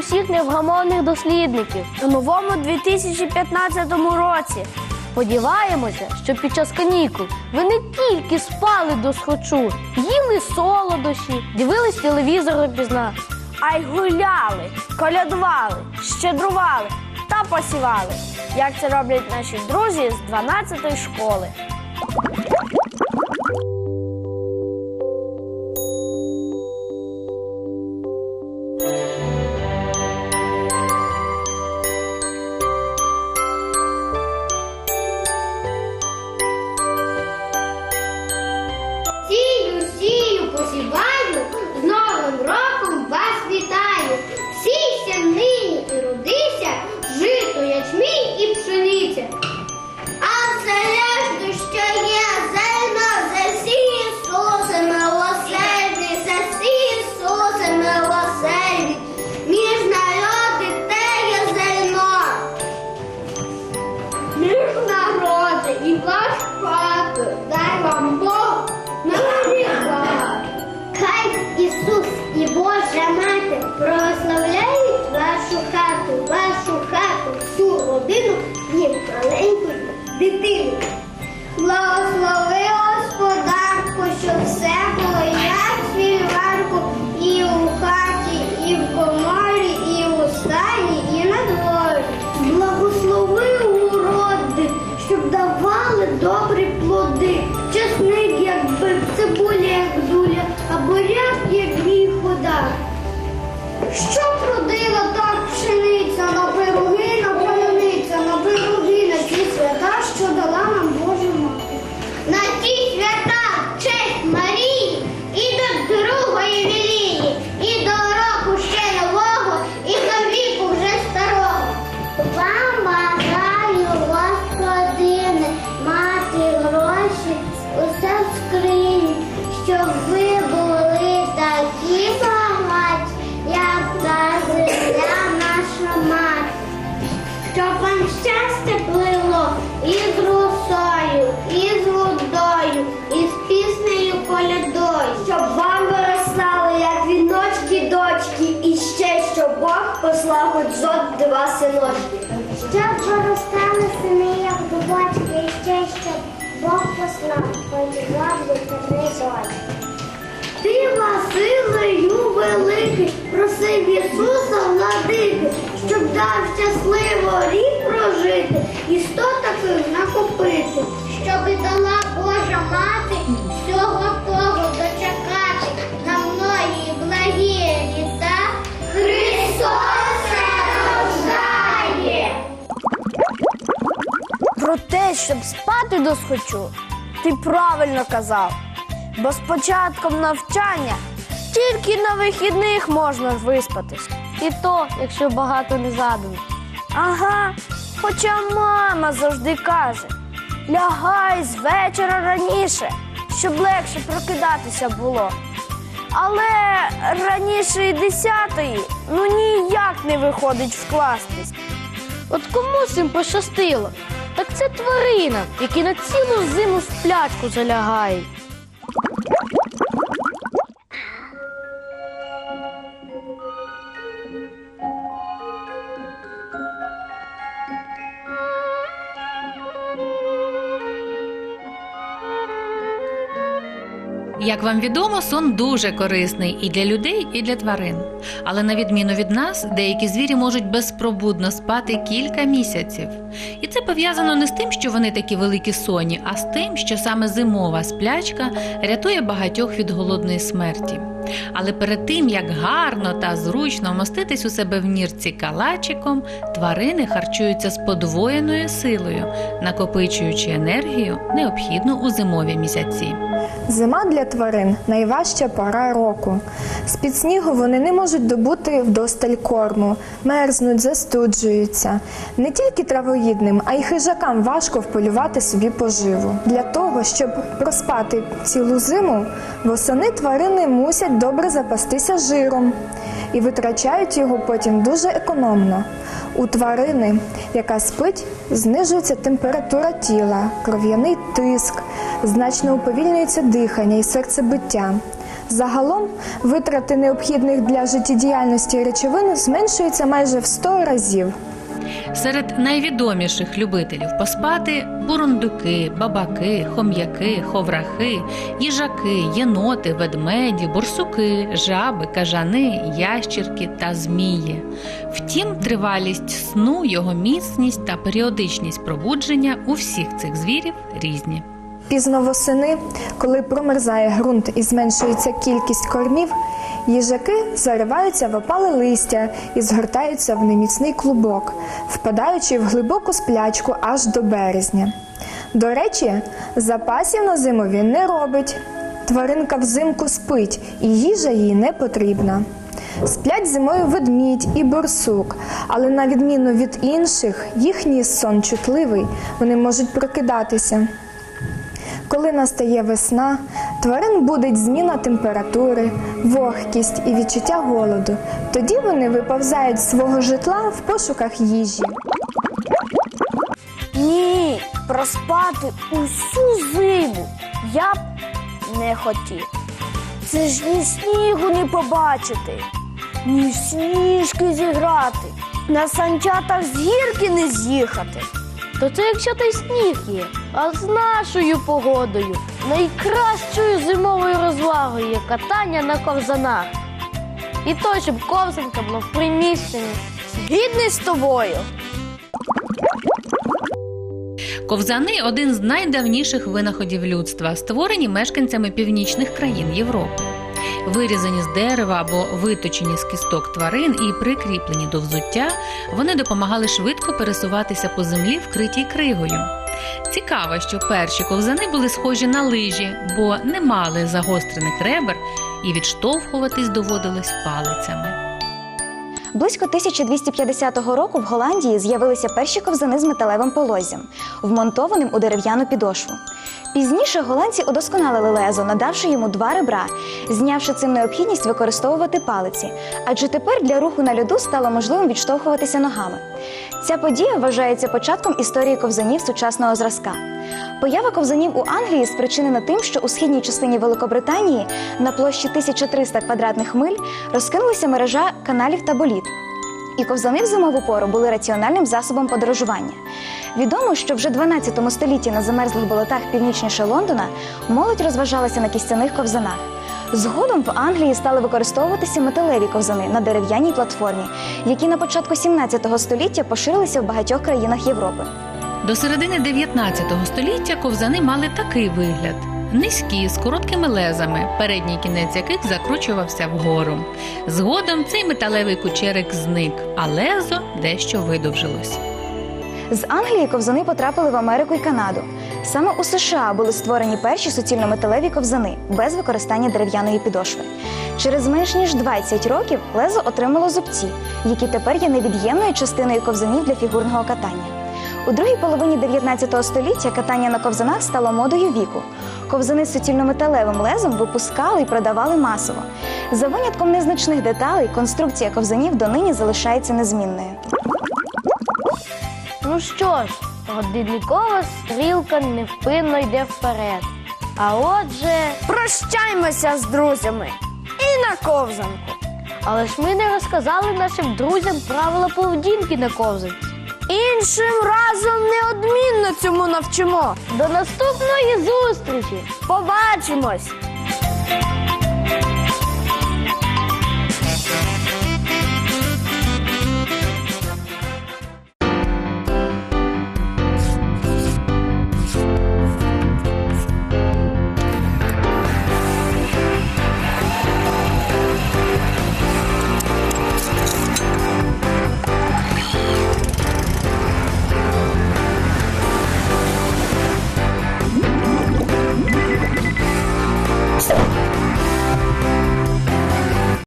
усіх невгамовних дослідників у новому 2015 році. Сподіваємося, що під час канікул ви не тільки спали до схочу, їли солодощі, дивились телевізор допізна, а й гуляли, колядували, щедрували та посівали, як це роблять наші друзі з 12-ї школи. Що родила синочки. Щоб виростали сини, як дубочки, і ще щоб Бог послав завжди три зоди. Ти силою великий, просив Ісуса владики, щоб дав щасливо рік прожити і сто таких накопити, щоб дала Божа мати Те, щоб спати досхочу, ти правильно казав. Бо з початком навчання тільки на вихідних можна виспатись. І то, якщо багато не задано. Ага, хоча мама завжди каже: лягай з вечора раніше, щоб легше прокидатися було. Але раніше і десятої ну ніяк не виходить вкластись. От кому цим пощастило? Це тварина, які на цілу зиму в сплячку залягають. Як вам відомо, сон дуже корисний і для людей, і для тварин. Але на відміну від нас, деякі звірі можуть безпробудно спати кілька місяців. І це пов'язано не з тим, що вони такі великі соні, а з тим, що саме зимова сплячка рятує багатьох від голодної смерті. Але перед тим, як гарно та зручно вмоститись у себе в нірці калачиком, тварини харчуються з подвоєною силою, накопичуючи енергію, необхідну у зимові місяці. Зима для тварин найважча пора року. З-під снігу вони не можуть добути вдосталь корму, мерзнуть, застуджуються. Не тільки травоїдним, а й хижакам важко вполювати собі поживу. Для того, щоб проспати цілу зиму, восени тварини мусять добре запастися жиром і витрачають його потім дуже економно. У тварини, яка спить, знижується температура тіла, кров'яний тиск, значно уповільнюється дихання і серцебиття. Загалом витрати необхідних для життєдіяльності речовин зменшуються майже в 100 разів. Серед найвідоміших любителів поспати бурундуки, бабаки, хом'яки, ховрахи, їжаки, єноти, ведмеді, бурсуки, жаби, кажани, ящірки та змії. Втім, тривалість сну, його міцність та періодичність пробудження у всіх цих звірів різні. Пізно восени, коли промерзає ґрунт і зменшується кількість кормів, їжаки зариваються в опале листя і згортаються в неміцний клубок, впадаючи в глибоку сплячку аж до березня. До речі, запасів на зиму він не робить. Тваринка взимку спить, і їжа їй не потрібна. Сплять зимою ведмідь і борсук, але на відміну від інших, їхній сон чутливий, вони можуть прокидатися. Коли настає весна, тварин будить зміна температури, вогкість і відчуття голоду. Тоді вони виповзають з свого житла в пошуках їжі. Ні, проспати усю зиму я б не хотів. Це ж ні снігу не побачити, ні сніжки зіграти, на санчатах з гірки не з'їхати. То це якщо той сніг є, а з нашою погодою найкращою зимовою розвагою є катання на ковзанах. І то, щоб ковзанка була в приміщенні, згідний з тобою. Ковзани один з найдавніших винаходів людства, створені мешканцями північних країн Європи. Вирізані з дерева або виточені з кісток тварин і прикріплені до взуття, вони допомагали швидко пересуватися по землі, вкритій кригою. Цікаво, що перші ковзани були схожі на лижі, бо не мали загострених ребер і відштовхуватись доводилось палицями. Близько 1250 року в Голландії з'явилися перші ковзани з металевим полоззям, вмонтованим у дерев'яну підошву. Пізніше голландці удосконалили лезо, надавши йому два ребра, знявши цим необхідність використовувати палиці, адже тепер для руху на льоду стало можливим відштовхуватися ногами. Ця подія вважається початком історії ковзанів сучасного зразка. Поява ковзанів у Англії спричинена тим, що у східній частині Великобританії на площі 1300 квадратних миль розкинулася мережа каналів та боліт. І ковзани в зимову пору були раціональним засобом подорожування. Відомо, що вже 12 столітті на замерзлих болотах північніше Лондона молодь розважалася на кістяних ковзанах. Згодом в Англії стали використовуватися металеві ковзани на дерев'яній платформі, які на початку 17 століття поширилися в багатьох країнах Європи. До середини 19 століття ковзани мали такий вигляд: низькі, з короткими лезами, передній кінець яких закручувався вгору. Згодом цей металевий кучерик зник, а лезо дещо видовжилось. З Англії ковзани потрапили в Америку і Канаду. Саме у США були створені перші суцільно-металеві ковзани без використання дерев'яної підошви. Через менш ніж 20 років лезо отримало зубці, які тепер є невід'ємною частиною ковзанів для фігурного катання. У другій половині 19 століття катання на ковзанах стало модою віку. Ковзани з суцільно-металевим лезом випускали і продавали масово. За винятком незначних деталей, конструкція ковзанів донині залишається незмінною. Ну що ж, годинникова стрілка невпинно йде вперед. А отже, прощаймося з друзями і на ковзанку. Але ж ми не розказали нашим друзям правила поведінки на ковзанці. Іншим разом неодмінно цьому навчимо. До наступної зустрічі! Побачимось!